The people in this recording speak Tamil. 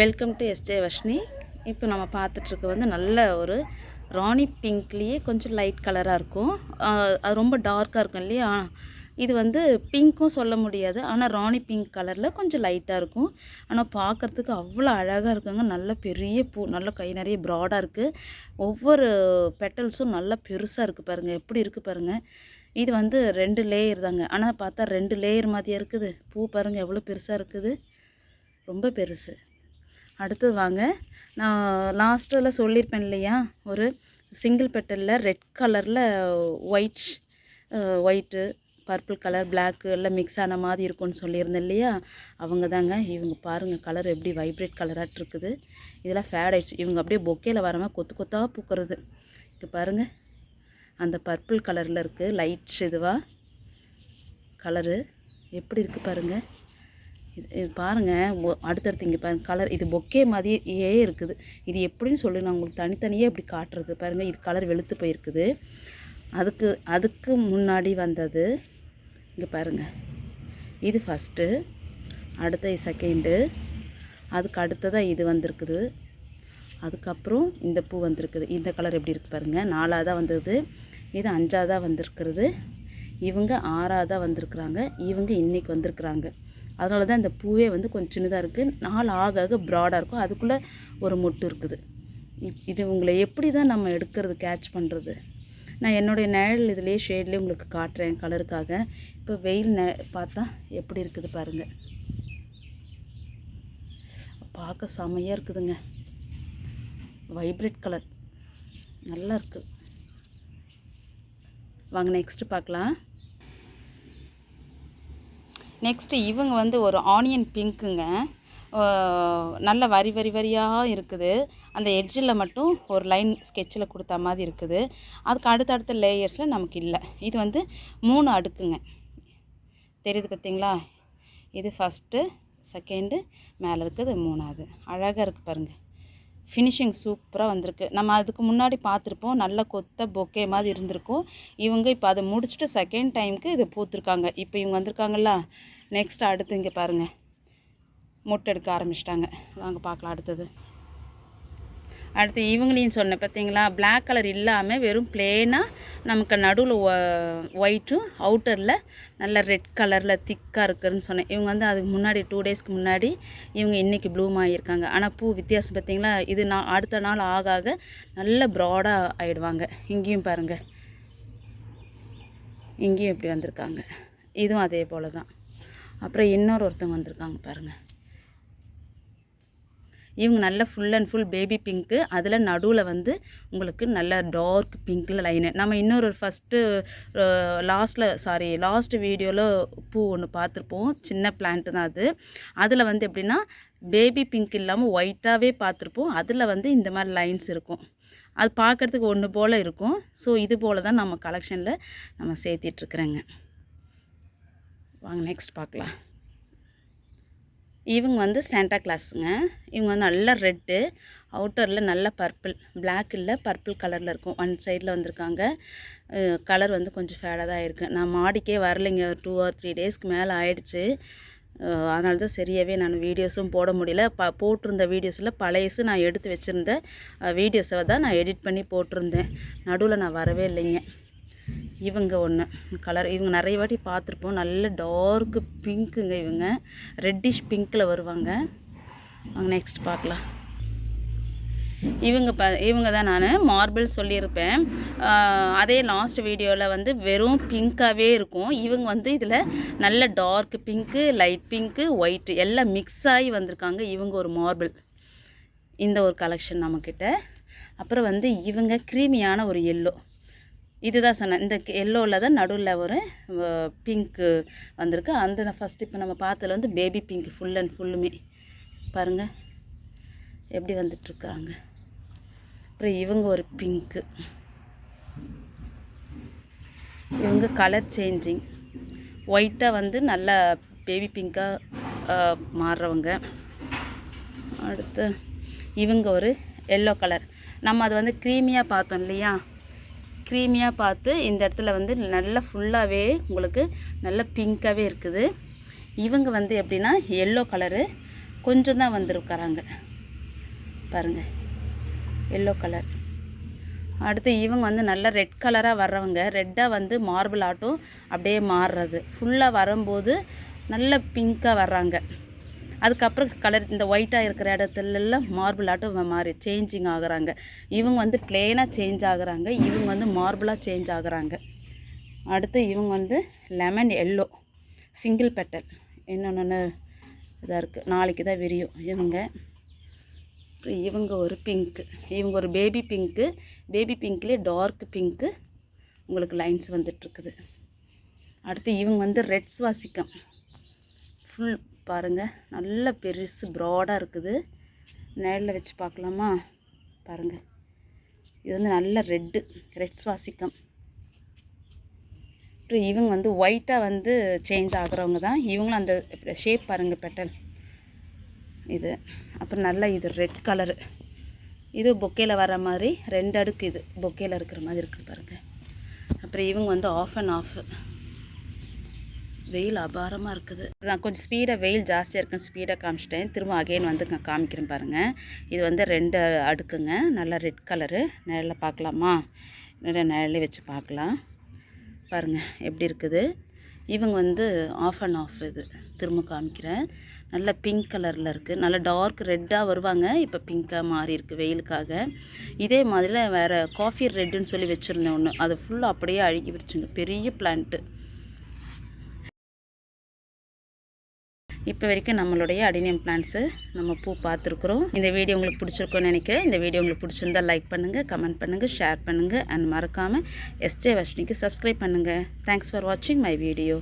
வெல்கம் டு எஸ்ஜே வஷ்ணி இப்போ நம்ம பார்த்துட்ருக்க வந்து நல்ல ஒரு ராணி பிங்க்லேயே கொஞ்சம் லைட் கலராக இருக்கும். அது ரொம்ப டார்க்காக இருக்கும் இல்லையா? இது வந்து பிங்க்கும் சொல்ல முடியாது. ஆனால் ராணி பிங்க் கலரில் கொஞ்சம் லைட்டாக இருக்கும். ஆனால் பார்க்குறதுக்கு அவ்வளோ அழகாக இருக்குங்க. நல்ல பெரிய பூ நல்ல கை நிறைய ப்ராடாக இருக்குது ஒவ்வொரு பெட்டல்ஸும் நல்லா பெருசாக இருக்குது பாருங்கள் எப்படி இருக்குது பாருங்கள் இது வந்து ரெண்டு லேயர் தாங்க. ஆனால் பார்த்தா ரெண்டு லேயர் மாதிரியாக இருக்குது. பூ பாருங்கள் எவ்வளோ பெருசாக இருக்குது. ரொம்ப பெருசு. அடுத்தது வாங்க. நான் லாஸ்ட்டில் சொல்லியிருப்பேன் இல்லையா? ஒரு சிங்கிள் பெட்டலில் ரெட் கலரில் white white purple colour black எல்லாம் மிக்ஸ் ஆன மாதிரி இருக்கும்னு சொல்லியிருந்தேன் இல்லையா? அவங்க தாங்க இவங்க பாருங்கள் கலர் எப்படி வைப்ரேட் கலராக இருக்குது. இதெல்லாம் ஃபேட் இவங்க அப்படியே பொக்கேல வரமாக கொத்து கொத்தாக பூக்கிறது. இப்போ பாருங்கள் அந்த பர்பிள் கலரில் இருக்குது லைட் இதுவாக கலரு எப்படி இருக்குது பாருங்கள் இது இது பாருங்கள் ஒ- அடுத்தடுத்து இங்கே பாருங்கள் கலர் இது பொக்கே மாதிரியே இருக்குது. இது எப்படின்னு சொல்லி நான் உங்களுக்கு தனித்தனியே இப்படி காட்டுறது. பாருங்கள் இது கலர் வெளுத்து போயிருக்குது. அதுக்கு அதுக்கு முன்னாடி வந்தது இங்கே பாருங்கள் இது ஃபஸ்ட்டு அடுத்த செகண்டு அதுக்கு அடுத்ததாக இது வந்திருக்குது. அதுக்கப்புறம் இந்த பூ வந்திருக்குது. இந்த கலர் எப்படி இருக்குது பாருங்கள் நாலாவதாக வந்தது இது அஞ்சாவதாக வந்திருக்கிறது. இவங்க ஆறாவதாக வந்திருக்கிறாங்க. இவங்க இன்றைக்கி வந்திருக்கிறாங்க. அதனால தான் இந்த பூவே வந்து கொஞ்சம் சின்னதாக இருக்குது நாள் ஆக ஆக ப்ராடாக இருக்கும். அதுக்குள்ளே ஒரு மொட்டு இருக்குது. இப்- இது உங்களை எப்படி தான் நம்ம எடுக்கிறது கேட்ச் பண்ணுறது நான் என்னுடைய நிழல் இதுலேயே ஷேட்லேயே உங்களுக்கு காட்டுறேன் கலருக்காக இப்போ வெயில் நெ பார்த்தா எப்படி இருக்குது பாருங்கள் பார்க்க செமையாக இருக்குதுங்க. வைப்ரேட் கலர் நல்லா இருக்குது வாங்க நெக்ஸ்ட்டு பார்க்கலாம். நெக்ஸ்ட்டு இவங்க வந்து ஒரு ஆனியன் பிங்க்குங்க நல்ல வரி வரி வரியாக இருக்குது. அந்த எட்ஜில் மட்டும் ஒரு லைன் ஸ்கெட்சில் கொடுத்த மாதிரி இருக்குது. அதுக்கு அடுத்தடுத்த லேயர்ஸில் நமக்கு இல்லை. இது வந்து மூணு அடுக்குங்க. தெரியுது பார்த்தீங்களா இது ஃபஸ்ட்டு செகண்டு மேலே இருக்குது மூணாவது. அழகாக இருக்குது பாருங்கள் ஃபினிஷிங் சூப்பராக வந்திருக்கு. நம்ம அதுக்கு முன்னாடி பார்த்துருப்போம். நல்ல கொத்த பொக்கே மாதிரி இருந்திருக்கும். இவங்க இப்போ அதை முடிச்சுட்டு செகண்ட் டைமுக்கு இது பூத்துருக்காங்க. இப்போ இவங்க வந்திருக்காங்களா நெக்ஸ்ட் அடுத்து இங்கே பாருங்கள் முட்டை எடுக்க ஆரம்பிச்சிட்டாங்க. வாங்க பார்க்கலாம் அடுத்தது. அடுத்து இவங்களையும் சொன்னேன் பார்த்தீங்களா? பிளாக் கலர் இல்லாமல் வெறும் பிளேனாக நமக்கு நடுவில் ஒயிட்டும் அவுட்டரில் நல்ல ரெட் கலரில் திக்காக இருக்குதுன்னு சொன்னேன். இவங்க வந்து அதுக்கு முன்னாடி டூ டேஸ்க்கு முன்னாடி இவங்க இன்றைக்கி ப்ளூம் ஆகியிருக்காங்க. ஆனால் பூ வித்தியாசம் பார்த்தீங்களா? இது நான் அடுத்த நாள் ஆக ஆக நல்ல ப்ராடாக ஆகிடுவாங்க இங்கேயும் பாருங்கள் இங்கேயும் இப்படி வந்திருக்காங்க. இதுவும் அதே போல் தான் அப்புறம் இன்னொரு ஒருத்தவங்க வந்திருக்காங்க பாருங்கள் இவங்க நல்ல full and full baby pink அதில் நடுவில் வந்து உங்களுக்கு நல்ல டார்க் பிங்க்கில் லைனு நம்ம இன்னொரு ஃபஸ்ட்டு லாஸ்ட்டில் சாரி லாஸ்ட் வீடியோவில் பூ ஒன்று பார்த்துருப்போம். சின்ன பிளான்ட் தான் அது. அதில் வந்து எப்படின்னா பேபி பிங்க் இல்லாமல் ஒயிட்டாகவே பார்த்துருப்போம். அதில் வந்து இந்த மாதிரி லைன்ஸ் இருக்கும். அது பார்க்குறதுக்கு ஒன்று போல் இருக்கும். ஸோ இது போல் தான் நம்ம கலெக்ஷனில் நம்ம சேர்த்திட்ருக்குறேங்க வாங்க நெக்ஸ்ட் பார்க்கலாம். இவங்க வந்து சாண்டா கிளாஸுங்க இவங்க வந்து நல்லா ரெட்டு அவுட்டரில் நல்ல பர்பிள் பிளாக் இல்லை பர்பிள் கலரில் இருக்கும். ஒன் சைடில் வந்திருக்காங்க. கலர் வந்து கொஞ்சம் ஃபேடாக தான் இருக்குது நான் மாடிக்கே வரலைங்க. டூ ஆர் த்ரீ டேஸ்க்கு மேலே ஆயிடுச்சு. அதனால தான் சரியாகவே நான் வீடியோஸும் போட முடியல. ப போட்டிருந்த வீடியோஸில் பழையசு நான் எடுத்து வச்சுருந்த வீடியோஸை தான் நான் எடிட் பண்ணி போட்டிருந்தேன். நடுவில் நான் வரவே இல்லைங்க. இவங்க ஒன்று கலர் இவங்க நிறைய வாட்டி பார்த்துருப்போம். நல்ல டார்க்கு பிங்க்குங்க இவங்க. ரெட்டிஷ் பிங்க்கில் வருவாங்க. வாங்க நெக்ஸ்ட் பார்க்கலாம். இவங்க ப இவங்க தான் நான். மார்பிள் சொல்லியிருப்பேன். அதே லாஸ்ட் வீடியோவில் வந்து வெறும் பிங்க்காகவே இருக்கும். இவங்க வந்து இதில் நல்ல dark pink light pink white எல்லாம் மிக்ஸ் ஆகி வந்திருக்காங்க. இவங்க ஒரு மார்பிள் இந்த ஒரு கலெக்ஷன் நம்மக்கிட்ட அப்புறம் வந்து இவங்க க்ரீமியான ஒரு எல்லோ இதுதான் சொன்னேன். இந்த எல்லோவில் தான் நடுவில் ஒரு பிங்க்கு வந்திருக்கு. அந்த ஃபஸ்ட் இப்போ நம்ம பார்த்ததுல வந்து பேபி பிங்க் ஃபுல் அண்ட் ஃபுல்லுமே பாருங்கள் எப்படி வந்துட்டுருக்குறாங்க அப்புறம் இவங்க ஒரு பிங்க்கு இவங்க கலர் சேஞ்சிங் ஒயிட்டாக வந்து நல்ல பேபி பிங்க்காக மாறுறவங்க. அடுத்து இவங்க ஒரு எல்லோ கலர் நம்ம அது வந்து க்ரீமியாக பார்த்தோம் இல்லையா? க்ரீமியாக பார்த்து இந்த இடத்துல வந்து நல்லா ஃபுல்லாகவே உங்களுக்கு நல்ல பிங்க்காகவே இருக்குது. இவங்க வந்து எப்படின்னா எல்லோ கலரு கொஞ்சம் தான் வந்துருக்கிறாங்க பாருங்கள் எல்லோ கலர் அடுத்து இவங்க வந்து நல்லா ரெட் கலராக வர்றவங்க ரெட்டாக வந்து மார்பிள் ஆட்டும் அப்படியே மாறுறது. ஃபுல்லாக வரும்போது நல்ல பிங்க்காக வர்றாங்க. அதுக்கப்புறம் கலர் இந்த ஒயிட்டாக இருக்கிற இடத்துலலாம் மார்பிள் ஆட்டம் மாறி சேஞ்சிங் ஆகுறாங்க. இவங்க வந்து பிளெயினாக சேஞ்ச் ஆகுறாங்க. இவங்க வந்து மார்பிளாக சேஞ்ச் ஆகுறாங்க. அடுத்து இவங்க வந்து லெமன் எல்லோ சிங்கிள் பெட்டல் இன்னொன்று இதாக இருக்குது நாளைக்கு தான் விரியும். இவங்க இவங்க ஒரு பிங்க்கு இவங்க ஒரு பேபி பிங்க்கு பேபி பிங்க்லேயே டார்க் பிங்க்கு உங்களுக்கு லைன்ஸ் வந்துட்டுருக்குது அடுத்து இவங்க வந்து ரெட் சுவாசிக்கம். ஃபுல் பாருங்கள் நல்ல பெருசு ப்ராடாக இருக்குது. நேரில் வச்சு பார்க்கலாமா? பாருங்கள் இது வந்து நல்ல ரெட்டு ரெட் சுவாசிக்கம். அப்புறம் இவங்க வந்து ஒயிட்டாக வந்து சேஞ்ச் ஆகுறவங்க தான். இவங்களும் அந்த ஷேப் பாருங்கள் பெட்டல் இது. அப்புறம் நல்லா இது ரெட் கலரு இது பொக்கேயில் வர மாதிரி ரெண்டு அடுக்கு இது பொக்கேயில் இருக்கிற மாதிரி இருக்குது பாருங்கள் அப்புறம் இவங்க வந்து ஆஃப் அண்ட் ஆஃப் வெயில் அபாரமாக இருக்குது. நான் கொஞ்சம் ஸ்பீடாக வெயில் ஜாஸ்தியாக இருக்குன்னு ஸ்பீடாக காமிச்சிட்டேன். திரும்ப அகைன் வந்து நான் காமிக்கிறேன் பாருங்கள் இது வந்து ரெண்டு அடுக்குங்க. நல்லா ரெட் கலரு நிழலில் பார்க்கலாமா? நல்லா நிழலே வச்சு பார்க்கலாம். பாருங்கள் எப்படி இருக்குது. இவங்க வந்து ஆஃப் அண்ட் ஆஃப் இது. திரும்ப காமிக்கிறேன். நல்ல பிங்க் கலரில் இருக்குது நல்லா டார்க் ரெட்டாக வருவாங்க. இப்போ பிங்க்காக மாறி இருக்குது வெயிலுக்காக. இதே மாதிரில வேறு காஃபி ரெட்டுன்னு சொல்லி வச்சுருந்தேன் ஒன்று அது ஃபுல்லாக அப்படியே அழுகி விரிச்சுங்க பெரிய பிளான்ட்டு இப்போ வரைக்கும் நம்மளுடைய அடினியம் பிளான்ஸு நம்ம பூ பார்த்துருக்குறோம். இந்த வீடியோ உங்களுக்கு பிடிச்சிருக்கோன்னு நினைக்கிறேன். இந்த வீடியோ உங்களுக்கு பிடிச்சிருந்தா லைக் பண்ணுங்கள் கமெண்ட் பண்ணுங்கள் ஷேர் பண்ணுங்கள் அண்ட் மறக்காமல் எஸ்ஜே வர்ஷினிக்கு சப்ஸ்கிரைப் பண்ணுங்கள் தேங்க்ஸ் ஃபார் வாட்சிங் மை வீடியோ